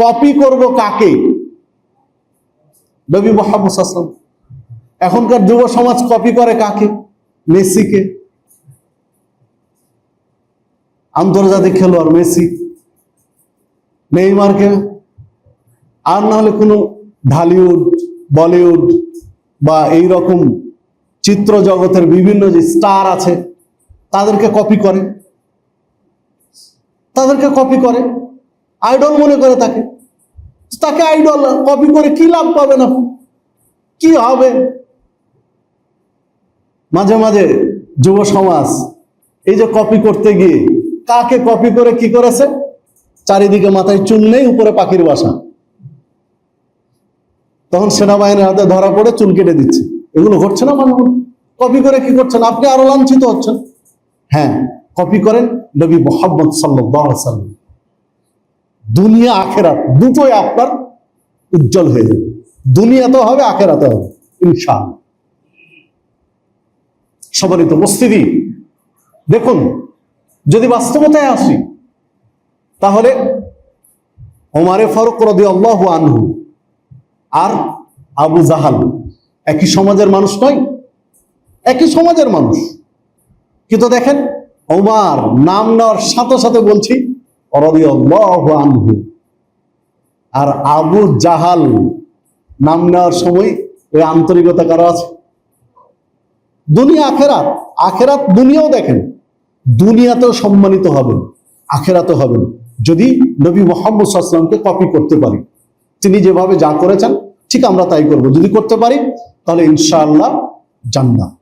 Copy করব কাকে? নবী মোহাম্মদ আসলাম এখনকার যুব সমাজ কপি করে কাকে? মেসিকে। আন্তর্জাতিক খেলোয়াড়, মেসি। নেইমারকে আর না হলে কোনো ঢালিউড, বলিউড বা এই রকম চিত্র জগতের বিভিন্ন যে স্টার আছে, তাদেরকে কপি করে। তাদেরকে কপি করে। আইডল মনে করে তাকে। তাকে আইডল, কপি করে কি লাভ পাবেন আপনি? কি হবে? মাঝে মাঝে যুব সমাজ এই যে কপি করতে গিয়ে কাকে কপি করে কি করেছে? চারিদিকে মাথায় চুল নেই, উপরে পাখির বাসা। তখন সেনাবাহিনীর হাতে ধরা পড়ে চুল কেটে দিচ্ছে। এগুলো ঘটছে না মানে কপি করে কি করছেন? আপনি আরও লাঞ্ছিত হচ্ছেন। হ্যাঁ কপি করেন নবী মোহাম্মদ সাল্লাম দুনিয়া, আখেরাত, দুটোই আপনার উজ্জ্বল হয়ে যাবে। দুনিয়াতে হবে আখেরাতে হবে ইনশাল সবারই তো উপস্থিতি, দেখুন, যদি বাস্তবতায় আসি, তাহলে ওমারে ফারুক রদি আল্লাহ আনহু আর আবু জাহাল একই সমাজের মানুষ নয়, একই সমাজের মানুষ। কিন্তু দেখেন, ওমার নাম নেওয়ার সাথে সাথে বলছি আনহু। আর আবু জাহাল নাম নেওয়ার সময় ওই আন্তরিকতা কারও আছে? দুনিয়া আখেরাত আখেরাত দুনিয়াও দেখেন, দুনিয়াতেও সম্মানিত হবেন আখেরাতে হবেন। যদি নবী মোহাম্মদ কপি করতে পারি, তিনি যেভাবে যা করেছেন, ঠিক আমরা তাই করব। যদি করতে পারি, তাহলে ইনশাআল্লাহ জান্নাত।